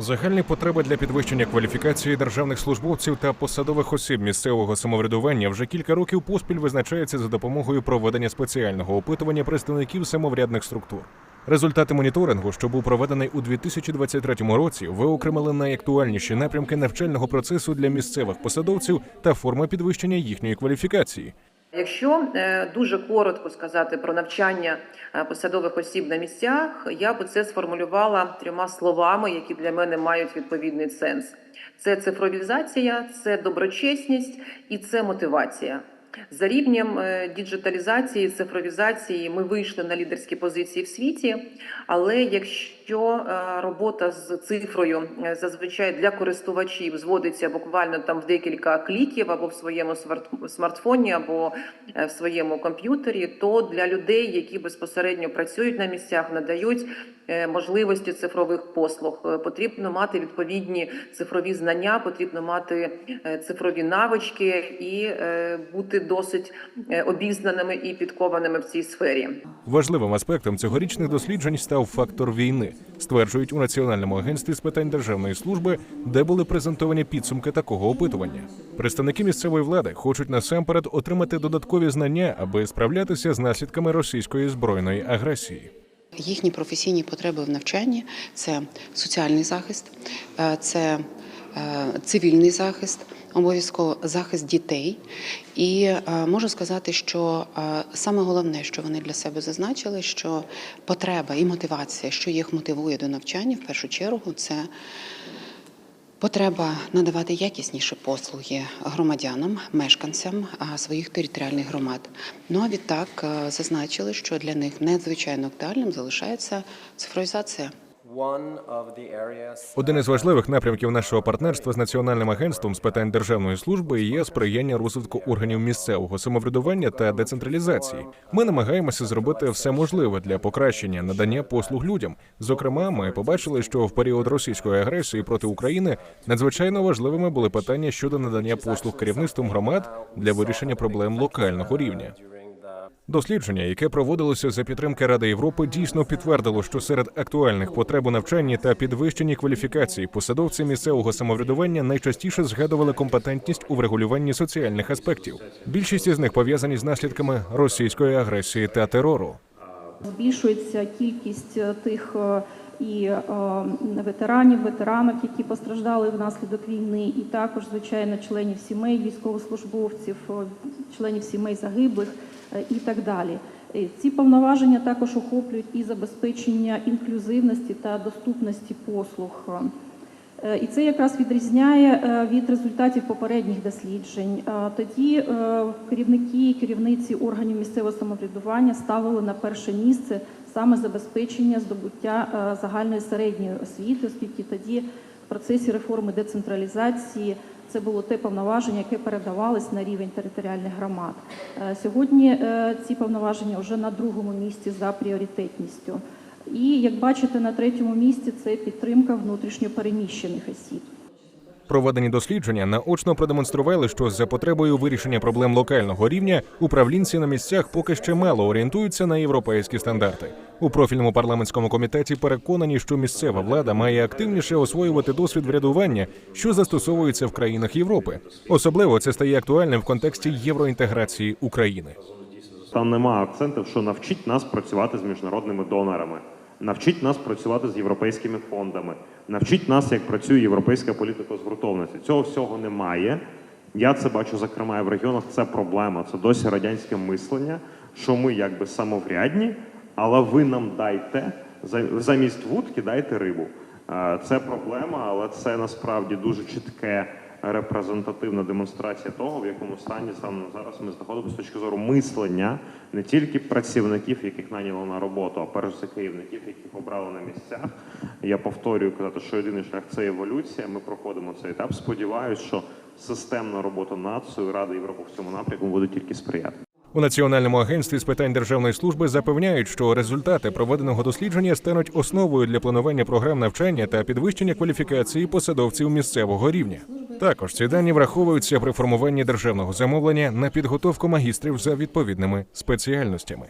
Загальні потреби для підвищення кваліфікації державних службовців та посадових осіб місцевого самоврядування вже кілька років поспіль визначаються за допомогою проведення спеціального опитування представників самоврядних структур. Результати моніторингу, що був проведений у 2023 році, виокремили найактуальніші напрямки навчального процесу для місцевих посадовців та форми підвищення їхньої кваліфікації. Якщо е, дуже коротко сказати про навчання е, посадових осіб на місцях, я би це сформулювала трьома словами, які для мене мають відповідний сенс: це цифровізація, це доброчесність і це мотивація. За рівнем е, діджиталізації, цифровізації ми вийшли на лідерські позиції в світі. Але якщо е, робота з цифрою е, зазвичай для користувачів зводиться буквально там в декілька кліків або в своєму смарт- смартфоні, або в своєму комп'ютері, то для людей, які безпосередньо працюють на місцях, надають можливості цифрових послуг, потрібно мати відповідні цифрові знання, потрібно мати цифрові навички і е, бути досить е, обізнаними і підкованими в цій сфері. Важливим аспектом цьогорічних досліджень став фактор війни, стверджують у Національному агентстві з питань державної служби, де були презентовані підсумки такого опитування. Представники місцевої влади хочуть насамперед отримати додаткові знання, аби справлятися з наслідками російської збройної агресії. Їхні професійні потреби в навчанні це соціальний захист, е, це е, цивільний захист, обов'язково захист дітей. І е, можу сказати, що е, саме головне, що вони для себе зазначили, що потреба і мотивація, що їх мотивує до навчання, в першу чергу, це Потреба надавати якісніші послуги громадянам, мешканцям своїх територіальних громад. Ну а відтак е, зазначили, що для них надзвичайно актуальним залишається цифровізація. Один із важливих напрямків нашого партнерства з національним агентством з питань державної служби є сприяння розвитку органів місцевого самоврядування та децентралізації. Ми намагаємося зробити все можливе для покращення надання послуг людям. Зокрема, ми побачили, що в період російської агресії проти України надзвичайно важливими були питання щодо надання послуг керівництвом громад для вирішення проблем локального рівня. Дослідження, яке проводилося за підтримки Ради Європи, дійсно підтвердило, що серед актуальних потреб у навчанні та підвищенні кваліфікації посадовці місцевого самоврядування найчастіше згадували компетентність у врегулюванні соціальних аспектів. Більшість із них пов'язані з наслідками російської агресії та терору. Збільшується кількість е, тих е, і е, ветеранів, ветеранок, які постраждали внаслідок війни, і також, звичайно, членів сімей військовослужбовців, е, членів сімей загиблих е, і так далі. Ці повноваження також охоплюють і забезпечення інклюзивності та доступності послуг. І це якраз відрізняє від результатів попередніх досліджень. Тоді керівники і керівниці органів місцевого самоврядування ставили на перше місце саме забезпечення здобуття е, загальної середньої освіти, оскільки тоді в процесі реформи децентралізації це було те повноваження, яке передавалось на рівень територіальних громад. Е, Сьогодні е, ці повноваження вже на другому місці за пріоритетністю. І як бачите, на третьому місці це підтримка внутрішньо переміщених осіб. Проведені дослідження наочно продемонстрували, що за потребою вирішення проблем локального рівня управлінці на місцях поки ще мало орієнтуються на європейські стандарти. У профільному парламентському комітеті переконані, що місцева влада має активніше освоювати досвід врядування, що застосовується в країнах Європи. Особливо це стає актуальним в контексті євроінтеграції України. Там немає акцентів, що навчить нас працювати з міжнародними донорами, навчить нас працювати з європейськими фондами, навчить нас, як працює європейська політика згуртованості. Цього всього немає. Я це бачу, зокрема, і в регіонах. Це проблема. Це досі радянське мислення, що ми якби самоврядні, але ви нам дайте замість вудки дайте рибу. Це проблема, але це насправді дуже чітке репрезентативна демонстрація того, в якому стані саме зараз ми знаходимося з точки зору мислення не тільки працівників, яких наняли на роботу, а перш за керівників, яких обрали на місцях. Я повторюю казати, що єдиний шлях це еволюція. Ми проходимо цей етап. Сподіваюсь, що системна робота націю Ради Європи в цьому напрямку буде тільки сприяти. У Національному агентстві з питань державної служби запевняють, що результати проведеного дослідження стануть основою для планування програм навчання та підвищення кваліфікації посадовців місцевого рівня. Також ці дані враховуються при формуванні державного замовлення на підготовку магістрів за відповідними спеціальностями.